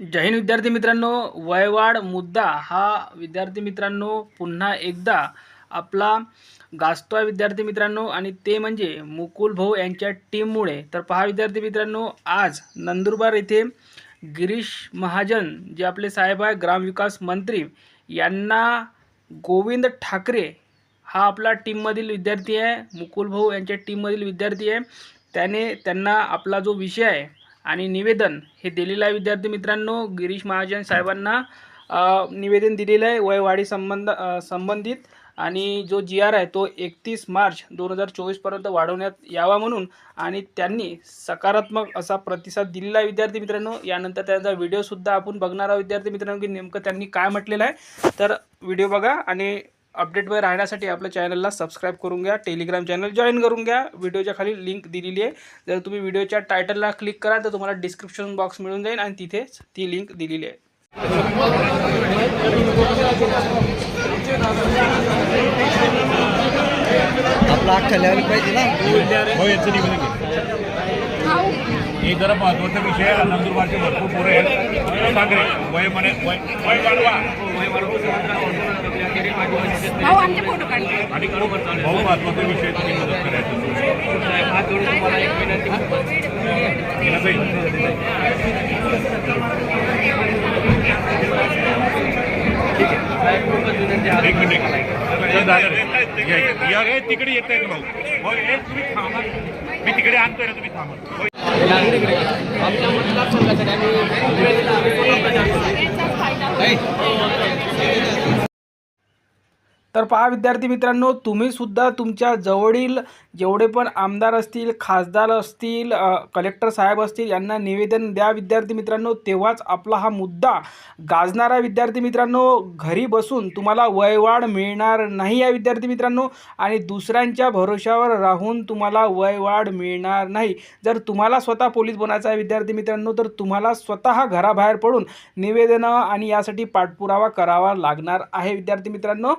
जय हिंद विद्यार्थी मित्रांनो वयवाढ मुद्दा हा विद्यार्थी मित्रांनो पुन्हा एकदा आपला गाजतोय विद्यार्थी मित्रांनो आणि ते म्हणजे मुकुल भाऊ यांच्या टीममुळे. तर पहा विद्यार्थी मित्रांनो आज नंदुरबार येथे गिरीश महाजन जे आपले साहेब आहे ग्रामविकास मंत्री यांना गोविंद ठाकरे हा आपला टीममधील विद्यार्थी आहे मुकुल भाऊ यांच्या टीममधील विद्यार्थी आहे. त्याने त्यांना आपला जो विषय आहे आणि निवेदन हे दिलेलं आहे. विद्यार्थी मित्रांनो गिरीश महाजन साहेबांना निवेदन दिलेलं आहे. वयवाढी संबंध संबंधित आणि जो जी आर आहे तो एकतीस मार्च दोन हजार चोवीसपर्यंत वाढवण्यात यावा म्हणून आणि त्यांनी सकारात्मक असा प्रतिसाद दिलेला आहे. विद्यार्थी मित्रांनो यानंतर त्यांचा व्हिडिओसुद्धा आपण बघणार आहोत. विद्यार्थी मित्रांनो की नेमकं त्यांनी काय म्हटलेलं आहे. तर व्हिडिओ बघा आणि अपडेटवर राहण्यासाठी आपल्या चॅनलला सबस्क्राईब करून घ्या टेलिग्राम चॅनल जॉईन करून घ्या. व्हिडिओच्या खाली लिंक दिलेली आहे. जर तुम्ही व्हिडिओच्या टायटलला क्लिक कराल तर तुम्हाला डिस्क्रिप्शन बॉक्स मिळून जाईल आणि तिथेच ती लिंक दिलेली आहे. आपला अख्खा लेवल पाहिजे ना? हो याचं निवेदन घे. हे जरा महत्त्वाचा विषय आहे. नंदुरबारचे भरपूर पोरं आहेत. सांगरे वय म्हणे वय वय वाढवा. भाऊ आमचे फोटो काढले आणि खूप बहु महत्त्वाचा विषय तुम्ही मदत करायचं. या- या रे, तिकडे येत आहे भाऊ. तुम्ही थांबा. मी तिकडे आणतोय ना तुम्ही थांबा. हो. तर पहा विद्यार्थी मित्रांनो तुम्ही सुद्धा तुमच्या जवळील जेवढे पण आमदार असतील खासदार असतील कलेक्टर साहेब असतील यांना निवेदन द्या विद्यार्थी मित्रांनो. तेव्हाच आपला हा मुद्दा गाजणारा विद्यार्थी मित्रांनो घरी बसून तुम्हाला वयवाढ मिळणार नाही आहे विद्यार्थी मित्रांनो. आणि दुसऱ्यांच्या भरोशावर राहून तुम्हाला वयवाढ मिळणार नाही. जर तुम्हाला स्वतः पोलीस बनायचं आहे विद्यार्थी मित्रांनो तर तुम्हाला स्वतः घराबाहेर पडून निवेदनं आणि यासाठी पाठपुरावा करावा लागणार आहे विद्यार्थी मित्रांनो.